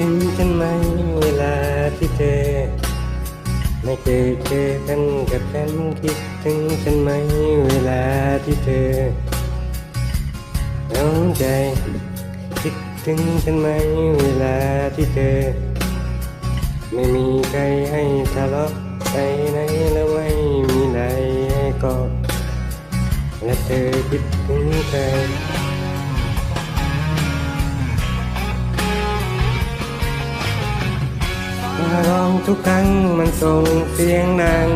ถึงฉันไหมเวลาที่เธอไม่เคยเจอกันกับฉันคิดถึงฉันไหมเวลาที่เธอเหงใจ คิดถึงฉันไหมเวลาที่เธอ ไม่มีใครให้ทะเลาะไปไหนแล้วไม่มีใครให้กอดและเธอคิดถึงใคร ทุกครั้งมันส่งเสียงดัง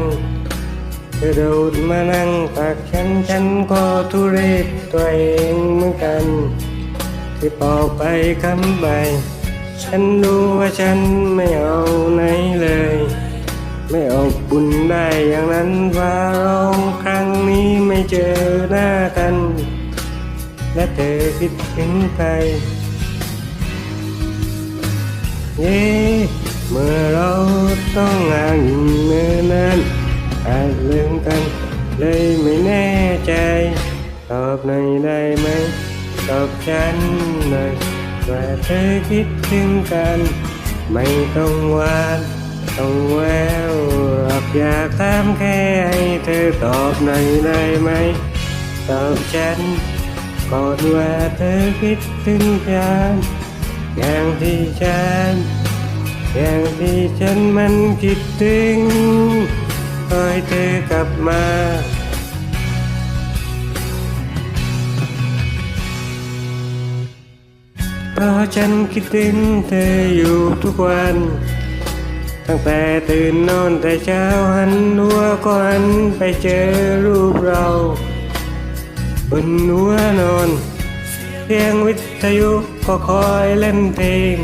เธอโดดมานั่งปากฉันฉันก็ทุเรศตัวเองเหมือนกัน ที่บอกไปคำไปฉันรู้ว่าฉันไม่เอาไหนเลย ไม่อบอุ่นได้อย่างนั้นว่าร้องครั้งนี้ไม่เจอหน้ากัน และเธอคิดถึงใครเย้เมื่อ ต้องงานอยู่เนิ่นนานอาจลืมกัน เลยไม่แน่ใจ ตอบหน่อยได้ไหม ตอบฉันหน่อยว่าเธอคิดถึงกัน ไม่ต้องวานต้องแววออยากถามแค่ให้เธอตอบหน่อยได้ไหม ตอบฉันก่อนว่าเธอคิดถึงฉันอย่างที่ฉัน อย่างที่ฉันมันคิดถึงคอยเธอกลับมาเพราะฉันคิดถึงเธออยู่ทุกวัน ตั้งแต่ตื่นนอนแต่เช้าหันหัวก็หันไปเจอรูปเรา บนหัวนอนเสียงวิทยุก็คอยเล่นเพลง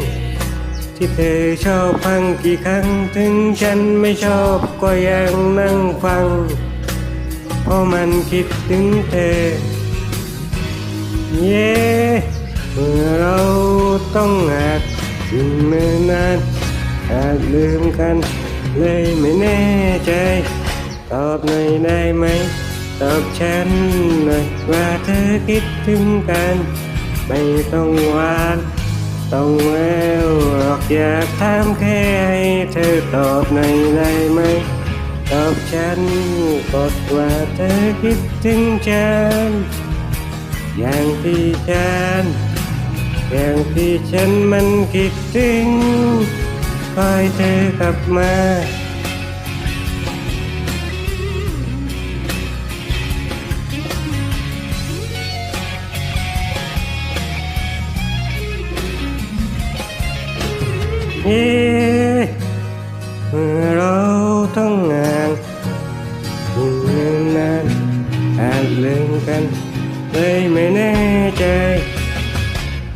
ที่เธอชอบฟังกี่ครั้ง ถึงฉันไม่ชอบก็ยังนั่งฟัง เพราะมันคิดถึงเธอ เย้เมื่อเราต้องอาจอยู่เนิ่นนานอาจลืมกัน เลยไม่แน่ใจ ตอบหน่อยได้ไหม ตอบฉันหน่อยว่าเธอคิดถึงกัน ไม่ต้องหวาน ต้องแวว อกอยากถามแค่ให้เธอตอบในได้ไหม ตอบฉันกดว่าเธอคิดถึงฉัน อย่างที่ฉัน อย่างที่ฉันมันคิดถึงคอยเธอกลับมา เย้เมื่อเราต้องงานอยู่นานอาจลืมกันเลยไม่แน่ใจ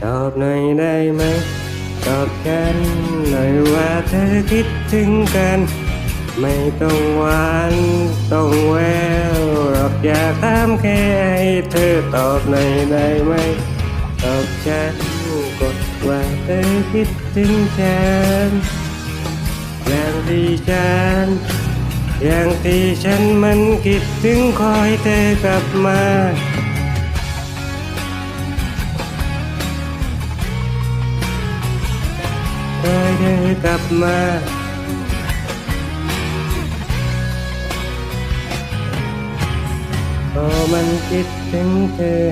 ตอบหน่อยได้ไหม ตอบฉันหน่อยว่าเธอคิดถึงกัน ไม่ต้องหวานต้องแววหรอกอยากถามแค่ให้เธอตอบหน่อยได้ไหม ตอบฉันกดว่าเธอคิดถึงฉันอย่างที่ฉันอย่างที่ฉันมันคิดถึงคอยเธอกลับมาคอยเธอกลับมาพอมันคิดถึงเธอ